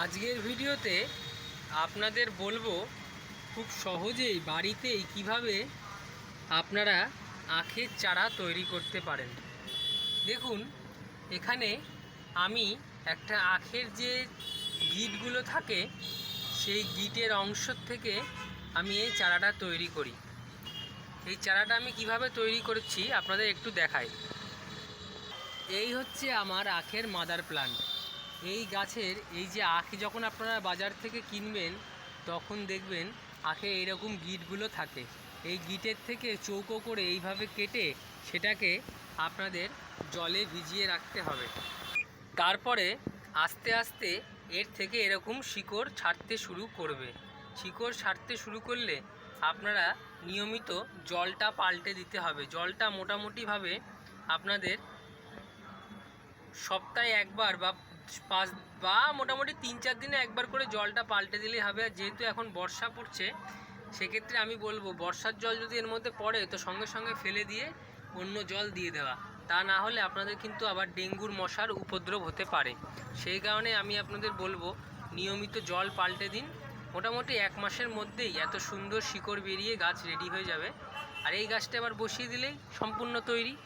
আজকের ভিডিওতে আপনাদের বলব খুব সহজেই বাড়িতেই কীভাবে আপনারা আখের চারা তৈরি করতে পারেন। দেখুন, এখানে আমি একটা আখের যে গিটগুলো থাকে, সেই গিটের অংশ থেকে আমি এই চারাটা তৈরি করি। এই চারাটা আমি কীভাবে তৈরি করেছি আপনাদের একটু দেখাই। এই হচ্ছে আমার আখের মাদার প্লান্ট। এই গাছের, এই যে আখ যখন আপনারা বাজার থেকে কিনবেন, তখন দেখবেন আখে এইরকম গিটগুলো থাকে। এই গিটের থেকে চৌকো করে এইভাবে কেটে সেটাকে আপনাদের জলে ভিজিয়ে রাখতে হবে। তারপরে আস্তে আস্তে এর থেকে এরকম শিকড় ছাড়তে শুরু করবে। শিকড় ছাড়তে শুরু করলে আপনারা নিয়মিত জলটা পাল্টে দিতে হবে। জলটা মোটামুটিভাবে আপনাদের সপ্তাহে একবার বা পাঁচ, বা মোটামুটি তিন, চার দিনে একবার করে জলটা পাল্টে দিলেই হবে। আর যেহেতু এখন বর্ষা পড়ছে, সেক্ষেত্রে আমি বলব, বর্ষার জল যদি এর মধ্যে পড়ে, তো সঙ্গে সঙ্গে ফেলে দিয়ে অন্য জল দিয়ে দেওয়া। তা না হলে আপনাদের কিন্তু আবার ডেঙ্গুর মশার উপদ্রব হতে পারে। সেই কারণে আমি আপনাদের বলব, নিয়মিত জল পাল্টে দিন। মোটামুটি এক মাসের মধ্যেই এত সুন্দর শিকড় বেরিয়ে গাছ রেডি হয়ে যাবে। আর এই গাছটা আবার বসিয়ে দিলেই সম্পূর্ণ তৈরি।